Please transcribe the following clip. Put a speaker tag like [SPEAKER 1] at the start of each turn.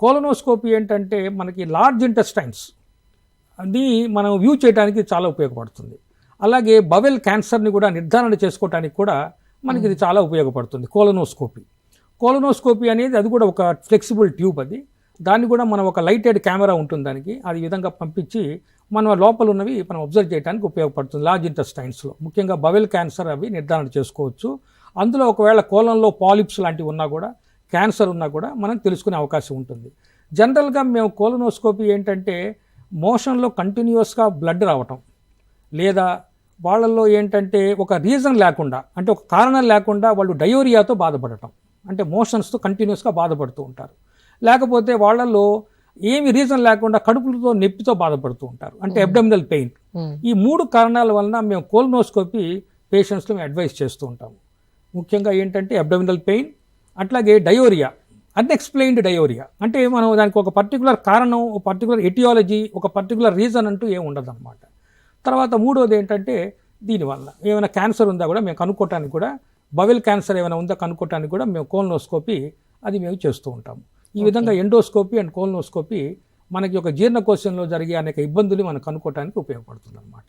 [SPEAKER 1] Colonoscopy ఏంటంటే మనకి large intestines. అది మనం వ్యూ చేయడానికి చాలా ఉపయోగపడుతుంది. అలాగే బవెల్ క్యాన్సర్ని కూడా నిర్ధారణ చేసుకోవడానికి కూడా మనకి ఇది చాలా ఉపయోగపడుతుంది కోలనోస్కోపీ. కోలనోస్కోపీ అనేది అది కూడా ఒక ఫ్లెక్సిబుల్ ట్యూబ్ అది. దాన్ని కూడా మనం ఒక లైటెడ్ కెమెరా ఉంటుంది దానికి. అది విధంగా పంపించి మనం లోపల ఉన్నవి మనం అబ్జర్వ్ చేయడానికి ఉపయోగపడుతుంది లార్జ్ ఇంటెస్టైన్స్లో. ముఖ్యంగా బవెల్ క్యాన్సర్ అవి నిర్ధారణ చేసుకోవచ్చు. అందులో ఒకవేళ కోలంలో పాలిప్స్ లాంటివి ఉన్నా కూడా క్యాన్సర్ ఉన్నా కూడా మనం తెలుసుకునే అవకాశం ఉంటుంది. జనరల్గా మేము కోలనోస్కోపీ ఏంటంటే మోషన్లో కంటిన్యూస్గా బ్లడ్ రావటం. లేదా వాళ్ళల్లో ఏంటంటే ఒక రీజన్ లేకుండా అంటే ఒక కారణం లేకుండా వాళ్ళు డయోరియాతో బాధపడటం. అంటే మోషన్స్తో కంటిన్యూస్గా బాధపడుతూ ఉంటారు. లేకపోతే వాళ్ళల్లో ఏమి రీజన్ లేకుండా కడుపులతో నొప్పితో బాధపడుతూ ఉంటారు. అంటే అబ్డమినల్ పెయిన్. ఈ మూడు కారణాల వలన మేము కోల్నోస్కోపీ పేషెంట్స్లో మేము అడ్వైస్ చేస్తూ ఉంటాము. ముఖ్యంగా ఏంటంటే అబ్డమినల్ పెయిన్ అట్లాగే డయోరియా అన్ఎక్స్ప్లెయిన్డ్ డయోరియా. అంటే మనం దానికి ఒక పర్టికులర్ కారణం ఒక పర్టికులర్ ఎటియాలజీ ఒక పర్టికులర్ రీజన్ అంటూ ఏమి ఉండదు అనమాట తర్వాత మూడోది ఏంటంటే దీనివల్ల. ఏమైనా క్యాన్సర్ ఉందా కూడా మేము కనుక్కోవటానికి కూడా బవెల్ క్యాన్సర్ ఏమైనా ఉందా కనుక్కోవటానికి కూడా మేము కోల్నోస్కోపీ అది మేము చేస్తూ ఉంటాము. ఈ విధంగా ఎండోస్కోపీ అండ్ కోల్నోస్కోపీ మనకి ఒక జీర్ణకోశంలో జరిగే అనేక ఇబ్బందులు మనం కనుక్కోవటానికి ఉపయోగపడుతుంది అనమాట